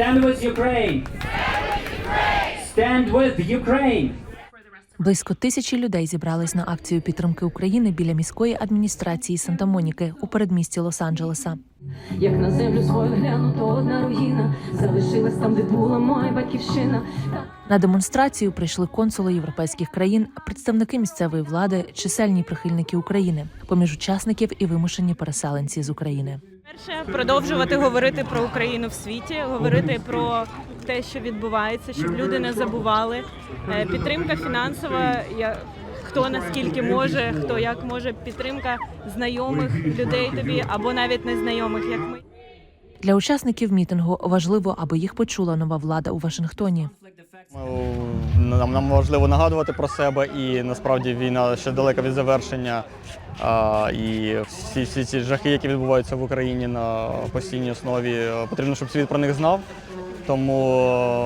Stand with Ukraine. Stand with Ukraine. Близько тисячі людей зібрались на акцію підтримки України біля міської адміністрації Санта-Моніки у передмісті Лос-Анджелеса. Як на землю свою гляну, то одна руїна залишилась там, де була моя батьківщина. На демонстрацію прийшли консули європейських країн, представники місцевої влади, чисельні прихильники України, поміж учасників і вимушені переселенці з України. Перше продовжувати говорити про Україну в світі, говорити про те, що відбувається, щоб люди не забували. Е, Підтримка фінансова. Я хто наскільки може, хто як може, підтримка знайомих людей тобі або навіть незнайомих, як ми. Для учасників мітингу важливо, аби їх почула нова влада у Вашингтоні. Нам, нам важливо нагадувати про себе, і насправді війна ще далека від завершення. А, і всі, всі ці жахи, які відбуваються в Україні на постійній основі, е, потрібно, щоб світ про них знав. Тому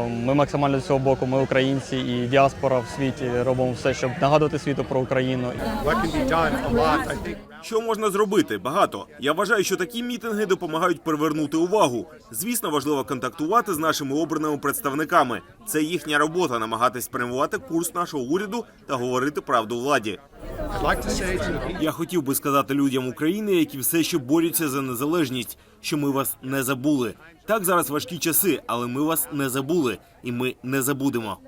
е, ми максимально з цього боку, ми українці і діаспора в світі робимо все, щоб нагадувати світу про Україну. Що можна зробити? Багато. Я вважаю, що такі мітинги допомагають привернути увагу. Звісно, важливо контактувати з нашими обраними представниками. Це їхня робота намагатись спрямувати курс нашого уряду та говорити правду владі. Я хотів би сказати людям України, які все ще борються за незалежність, що ми вас не забули. Так зараз важкі часи, але ми вас не забули, і ми не забудемо.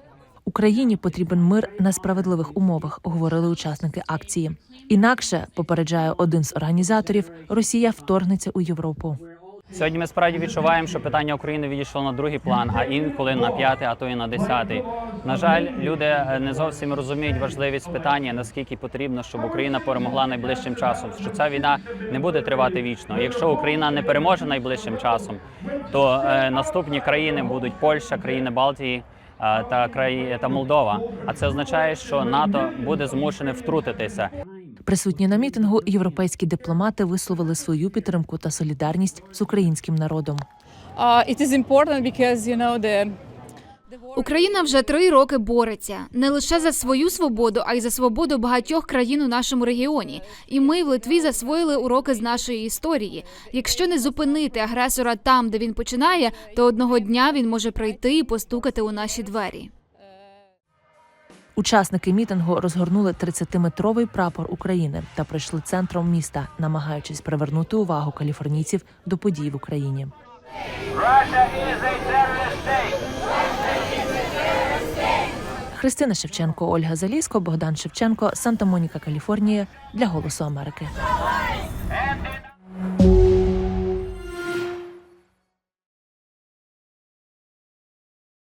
Україні потрібен мир на справедливих умовах, говорили учасники акції. Інакше попереджає один з організаторів, Росія вторгнеться у Європу. Сьогодні ми справді відчуваємо, що питання України відійшло на другий план, а інколи на п'ятий, а то і на десятий. На жаль, люди е, не зовсім розуміють важливість питання, наскільки потрібно, щоб Україна перемогла найближчим часом. Що ця війна не буде тривати вічно. Якщо Україна не переможе найближчим часом, то е, наступні країни будуть Польща, країни Балтії. Е, Та краї та Молдова, а це означає, що НАТО буде змушене втрутитися. Присутні на мітингу європейські дипломати висловили свою підтримку та солідарність з українським народом. Uh, it is important because you know the Україна вже три роки бореться не лише за свою свободу, а й за свободу багатьох країн у нашому регіоні. І ми в Литві засвоїли уроки з нашої історії. Якщо не зупинити агресора там, де він починає, то одного дня він може прийти і постукати у наші двері. Учасники мітингу розгорнули 30-метровий прапор України та пройшли центром міста, намагаючись привернути увагу каліфорнійців до подій в Україні. Христина Шевченко, Ольга Заліско, Богдан Шевченко, Санта Моніка, Каліфорнія для Голосу Америки.